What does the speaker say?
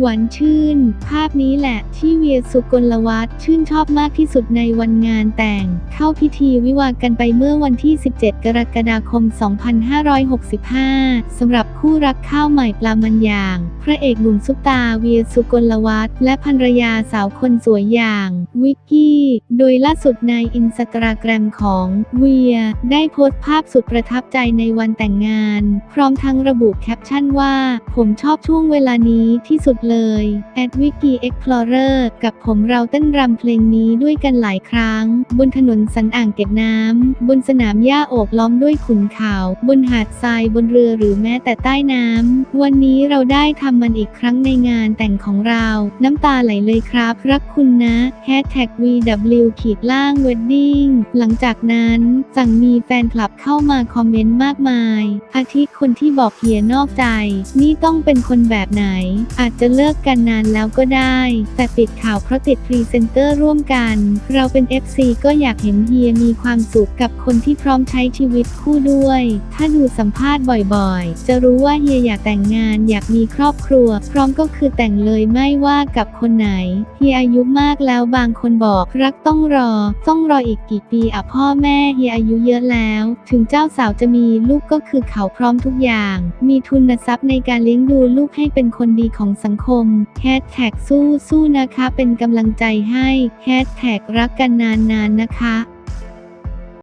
หวานชื่น ภาพนี้แหละที่เวียสุกลวัฒน์ชื่นชอบมากที่สุดในวันงานแต่ง เข้าพิธีวิวากันไปเมื่อวันที่ 17 กรกฎาคม 2565 สำหรับคู่รักข้าวใหม่ปลามันยาง พระเอกหนุ่มซุปตาเวียสุกลวัฒน์และภรรยาสาวคนสวยอย่าง วิกกี้ โดยล่าสุดในอินสตาแกรมของเวียได้โพสต์ภาพสุดประทับใจในวันแต่งงาน พร้อมทั้งระบุแคปชั่นว่า ผมชอบช่วงเวลานี้ที่สุดเลยแอดวิกกี้เอ็กพลอเรอร์กับผมเราเต้นรำเพลงนี้ด้วยกันหลายครั้ง บนถนนสันอ่างเก็บน้ำ บนสนามหญ้าโอบล้อมด้วยขุนเขา บนหาดทรายบนเรือหรือแม้แต่ใต้น้ำ วันนี้เราได้ทำมันอีกครั้งในงานแต่งของเรา น้ำตาไหลเลยครับ รักคุณนะ Hashtag VW ขีดล่าง Wedding หลังจากนั้นสั่งมีแฟนคลับเข้ามาคอมเมนต์มากมาย อาทิคนที่บอกเฮียนอกใจ นี่ต้องเป็นคนแบบไหน อาจจะเลิกกันนานแล้วก็ได้ แต่ปิดข่าวเพราะติดพรีเซนเตอร์ร่วมกัน เราเป็น FC ก็อยากเห็นเฮียมีความสุขกับคนที่พร้อมใช้ชีวิตคู่ด้วย ถ้าดูสัมภาษณ์บ่อยๆ จะรู้ว่าเฮียอยากแต่งงานอยากมีครอบครัว พร้อมก็คือแต่งเลยไม่ว่ากับคนไหน เฮียอายุมากแล้วบางคนบอกรักต้องรอ ต้องรออีกกี่ปีอะพ่อแม่เฮียอายุเยอะแล้ว ถึงเจ้าสาวจะมีลูกก็คือเขาพร้อมทุกอย่าง มีทุนทรัพย์ในการเลี้ยงดูลูกให้เป็นคนดีของสังคมแฮชแท็กสู้สู้นะคะ เป็นกำลังใจให้แฮชแท็กรักกันนานๆนะคะ